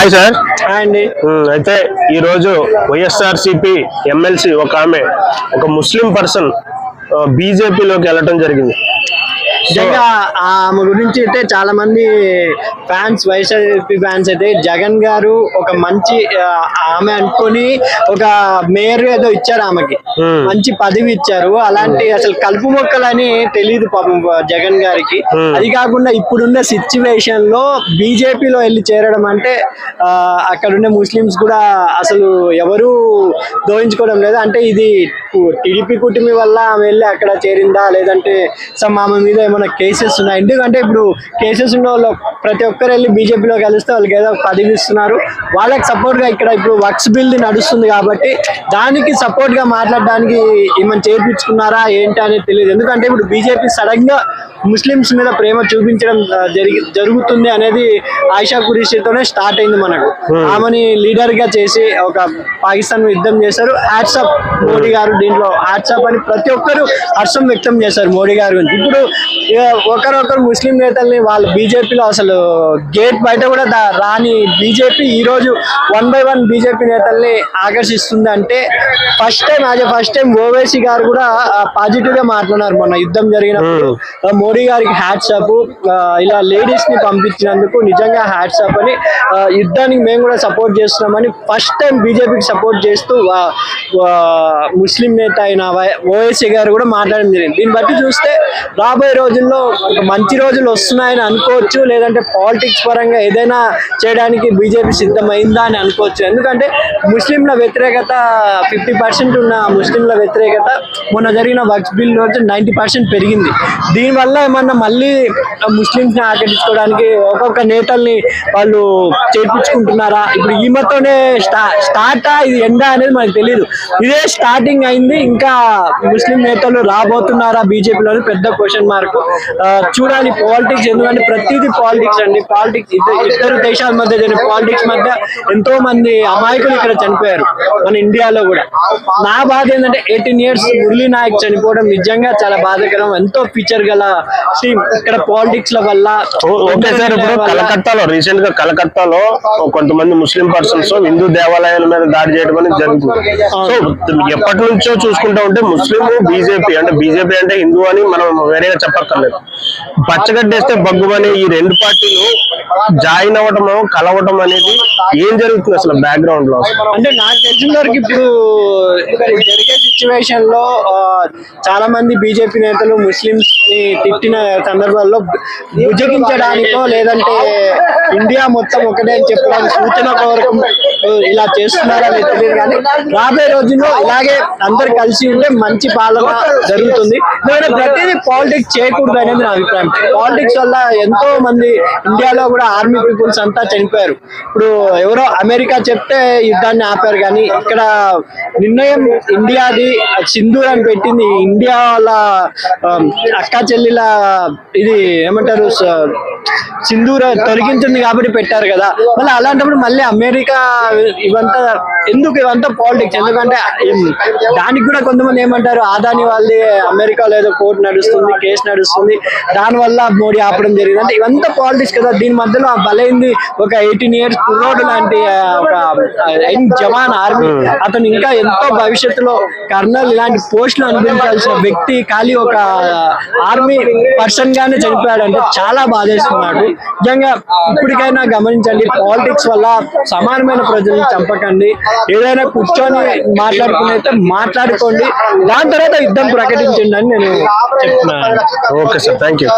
Hi sir అండి అయితే ఈ రోజు వైఎస్ఆర్ సిపి ఎమ్మెల్సీ ఒక ఆమె ఒక ముస్లిం పర్సన్ బీజేపీలోకి వెళ్ళటం జరిగింది. నిజంగా ఆమె గురించి అయితే చాలా మంది ఫ్యాన్స్ వైఎస్ఆర్పి ఫ్యాన్స్ అయితే జగన్ గారు ఒక మంచి ఆమె అనుకొని ఒక మేయర్ ఏదో ఇచ్చారు ఆమెకి. మంచి పదవి ఇచ్చారు. అలాంటి అసలు కలుపు మొక్కలని తెలియదు పాపం జగన్ గారికి. అది కాకుండా ఇప్పుడున్న సిచ్యువేషన్లో బీజేపీలో వెళ్ళి చేరడం అంటే అక్కడున్న ముస్లిమ్స్ కూడా అసలు ఎవరు దోయించుకోవడం లేదు. అంటే ఇది టీడీపీ కుటుంబి వల్ల ఆమె వెళ్ళి అక్కడ చేరిందా? లేదంటే సమ్ ఆమె మీద ఏమైనా కేసెస్ ఉన్నాయి. ఎందుకంటే ఇప్పుడు కేసెస్ ఉన్న వాళ్ళు ప్రతి ఒక్కరు వెళ్ళి బీజేపీలో కలిస్తే వాళ్ళకి ఏదో ఒక పదవి ఇస్తున్నారు. వాళ్ళకి సపోర్ట్గా ఇక్కడ ఇప్పుడు వర్క్స్ బిల్ నడుస్తుంది కాబట్టి దానికి సపోర్ట్గా మాట్లాడడానికి ఏమైనా చేర్పించుకున్నారా ఏంటి అనేది తెలియదు. ఎందుకంటే ఇప్పుడు బీజేపీ సడన్గా ముస్లిమ్స్ మీద ప్రేమ చూపించడం జరిగి జరుగుతుంది అనేది ఆయిషా కురీషితోనే స్టార్ట్ అయింది మనకు. ఆమెని లీడర్గా చేసి ఒక పాకిస్తాన్ యుద్ధం చేశారు. హ్యాట్సాప్ మోడీ గారు దీంట్లో. హ్యాట్సాప్ అని ప్రతి ఒక్కరు హర్షం వ్యక్తం చేశారు మోడీ గారు గురించి. ఇప్పుడు ఇక ఒకరొకరు ముస్లిం నేతల్ని వాళ్ళ బీజేపీలో అసలు గేట్ బయట కూడా దా- రాని బీజేపీ ఈ రోజు వన్ బై వన్ బీజేపీ నేతల్ని ఆకర్షిస్తుంది అంటే first time as first time Owaisi గారు కూడా పాజిటివ్గా మాట్లాడినారు మొన్న యుద్ధం జరిగినప్పుడు. మోడీ గారికి హ్యాట్సాప్ ఇలా లేడీస్ని పంపించినందుకు నిజంగా హ్యాట్సాప్ అని యుద్ధానికి మేము కూడా సపోర్ట్ చేస్తున్నామని ఫస్ట్ టైం బీజేపీకి సపోర్ట్ చేస్తూ ముస్లిం నేత అయిన ఓవైసీ గారు కూడా మాట్లాడడం జరిగింది. దీన్ని బట్టి చూస్తే రాబోయే రోజుల్లో మంచి రోజులు వస్తున్నాయని అనుకోవచ్చు లేదంటే పాలిటిక్స్ పరంగా ఏదైనా చేయడానికి బీజేపీ సిద్ధమైందా అని అనుకోవచ్చు. ఎందుకంటే ముస్లింల వ్యతిరేకత ఫిఫ్టీ పర్సెంట్ ఉన్న ముస్లింల వ్యతిరేకత మొన్న జరిగిన వర్క్స్ బిల్ రోజు నైంటీ పర్సెంట్ పెరిగింది. దీనివల్ల ఏమన్నా మళ్ళీ ముస్లింస్ని ఆకర్షించుకోవడానికి ఒక్కొక్క నేతల్ని వాళ్ళు చేర్పించుకుంటున్నారా? ఇప్పుడు ఈమెతోనే స్టా స్టార్టా? ఇది ఎండా అనేది మనకు తెలియదు ఇదే స్టార్టింగ్ అయింది. ఇంకా ముస్లిం నేతలు రాబోతున్నారా? బీజేపీలో పెద్ద క్వశ్చన్ మార్క్ చూడాలి పాలిటిక్స్ ఎందుకంటే ప్రతిదీ పాలిటిక్స్ అండి. పాలిటిక్స్ ఇద్దరు దేశాల మధ్య జరిగిన పాలిటిక్స్ మధ్య ఎంతో మంది అమాయకులు ఇక్కడ చనిపోయారు మన ఇండియాలో కూడా. నా బాధ ఏంటంటే ఎయిటీన్ ఇయర్స్ మురళీ నాయక్ చనిపోవడం నిజంగా చాలా బాధాకరం. ఎంతో ఫీచర్ గల టీమ్ ఇక్కడ పాలిటిక్స్ ల వల్ల ఓ- ఓకే సార్ ఇప్పుడు వల్ల- కలకత్తాలో రీసెంట్గా కలకత్తాలో కొంతమంది ముస్లిం పర్సన్స్ హిందూ దేవాలయాల మీద దాడి చేయడం అనేది జరుగుతుంది. సో ఎప్పటి నుంచో చూసుకుంటా ఉంటే ముస్లిం బీజేపీ అంటే బీజేపీ అంటే హిందూ అని మనం వేరేగా చెప్పక్కర్లేదు పచ్చగడ్డేస్తే బగ్గుమని ఈ రెండు పార్టీలు జాయిన్ అవ్వటము కలవటం అనేది ఏం జరుగుతుంది అసలు బ్యాక్గ్రౌండ్లో? అంటే నాకు తెలిసిన వరకు ఇప్పుడు జరిగే సిచ్యువేషన్లో చాలా మంది బీజేపీ నేతలు ముస్లింస్ని తిట్టిన సందర్భాల్లో బుజ్జగించడానికో లేదంటే ఇండియా మొత్తం ఒకటే అని చెప్పడానికి సూచన కోరకు ఇలా చేస్తున్నారా అనేది తెలియదు కానీ రాబోయే రోజుల్లో ఇలాగే అందరు కలిసి ఉంటే మంచి పాలన జరుగుతుంది. ఎందుకంటే ప్రతిదీ పాలిటిక్స్ చేయకూడదు అనేది నా అభిప్రాయం. పాలిటిక్స్ వల్ల ఎంతో మంది ఇండియాలో కూడా ఆర్మీ పీపుల్స్ అంతా చనిపోయారు. ఇప్పుడు ఎవరో అమెరికా చెప్తే యుద్ధాన్ని ఆపారు కానీ ఇక్కడ నిర్ణయం ఇండియాది సింధూర్ అని పెట్టింది. ఇండియా వాళ్ళ అక్క చెల్లిల ఇది ఏమంటారు సింధూర తొలగించింది కాబట్టి పెట్టారు కదా. మళ్ళీ అలాంటప్పుడు మళ్ళీ అమెరికా ఇవంతా ఎందుకు ఇదంతా పాలిటిక్స్ ఎందుకంటే దానికి కూడా కొంతమంది ఏమంటారు ఆదాని వాళ్ళది అమెరికాలో ఏదో కోర్టు నడుస్తుంది కేసు నడుస్తుంది. దాని వల్ల మోడీ ఆపడం జరిగింది. అంటే ఇవంతా పాలిటిక్స్ కదా. దీని మధ్యలో బలైంది ఒక ఎయిటీన్ ఇయర్స్ కుర్రోడు లాంటి ఒక యంగ్ జవాన్ ఆర్మీ అతను ఇంకా ఎంతో భవిష్యత్తులో కర్నల్ ఇలాంటి పోస్టులు అనుభవించాల్సిన వ్యక్తి ఖాళీ ఒక ఆర్మీ పర్సన్ గానే చనిపోయాడంటే చాలా బాధేస్తున్నాడు. నిజంగా ఇప్పటికైనా గమనించండి పాలిటిక్స్ వల్ల సమానమైన ప్రజల్ని చంపకండి. ఏదైనా కూర్చొని మాట్లాడుకుని మాట్లాడుకోండి. దాని తర్వాత యుద్ధం ప్రకటించండి అని నేను చెప్తున్నాను ఓకే సార్ థ్యాంక్ యూ